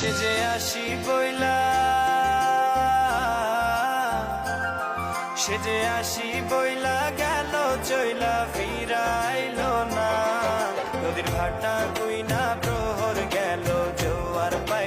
সে যে আসি বইলা। সে যে আসি বইলা গেল, চইলা ফিরাইল না। নদীর ভাটা কুইনা প্রহর গেল, জোয়ার পাই